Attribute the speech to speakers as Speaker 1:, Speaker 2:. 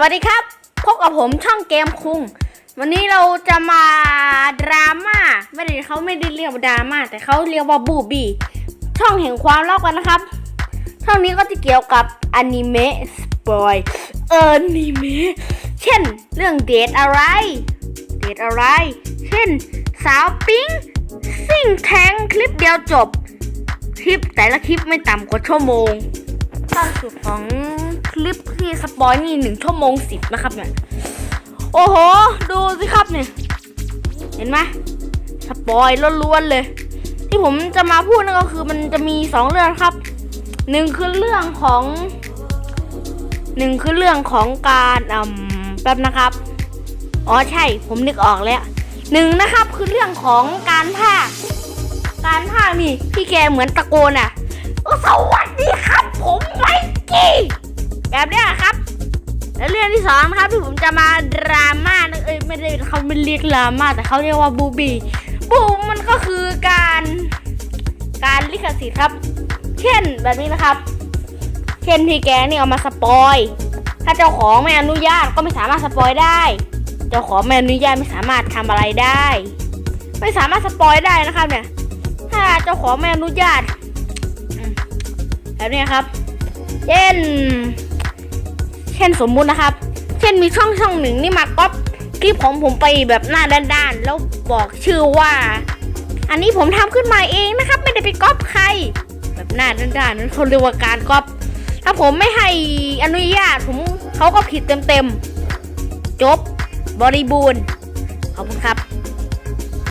Speaker 1: วัสดีครับ พบกับผมช่องเกมคุง วันนี้เราจะมาดราม่าไม่ได้เขาไม่ได้เรียกว่าดราม่าแต่เขาเรียกว่าบูบี้ช่องแห่งความเล่ากันนะครับ ช่องนี้ก็จะเกี่ยวกับอนิเมะสปอยอนิเมะเช่น เรื่องเดทอะไร เดทอะไร เช่น สาวปิ๊งซิ่งแทงคลิปเดียวจบ คลิปแต่ละคลิปไม่ต่ำกว่าชั่วโมง ลิปที่สปอยนี่หนึ่งชั่วโมงสิบนะครับเนี่ยโอ้โห ดูสิครับเนี่ย เห็นไหมสปอยล้วนๆเลย ที่ผมจะมาพูดนั่นก็คือมันจะมีสองเรื่องครับหนึ่งคือเรื่องของหนึ่งคือเรื่องของการอืมแป๊บนะครับ อ๋อใช่ ผมนึกออกแล้วหนึ่งนะครับคือเรื่องของการภาคการภาคนี่พี่แกเหมือนตะโกนอะ แบบเนี้ยครับ แล้วเรื่องที่สองนะครับที่ผมจะมาดราม่านะเอ้ยไม่ได้เขาไม่เรียกดราม่าแต่เขาเรียกว่าบูบีบูมันก็คือการการลิขสิทธิ์ครับ เช่นแบบนี้นะครับ เช่นพี่แกนี่เอามาสปอย ถ้าเจ้าของไม่อนุญาตก็ไม่สามารถสปอยได้ เจ้าของไม่อนุญาตไม่สามารถทำอะไรได้ ไม่สามารถสปอยได้นะครับเนี่ย ถ้าเจ้าของไม่อนุญาตแบบนี้ครับ เช่น เช่นสมมุตินะครับ เช่นมีช่องช่องหนึ่งนี่มาก๊อปคลิปของผมไปแบบหน้าด้านๆแล้วบอกชื่อว่า อันนี้ผมทำขึ้นมาเองนะครับ ไม่ได้ไปก๊อปใคร แบบหน้าด้านๆนั้นเขาเรียกว่าการก๊อปถ้าผมไม่ให้อนุญาตผมเขาก็ผิดเต็มๆจบบริบูรณ์ขอบคุณครับ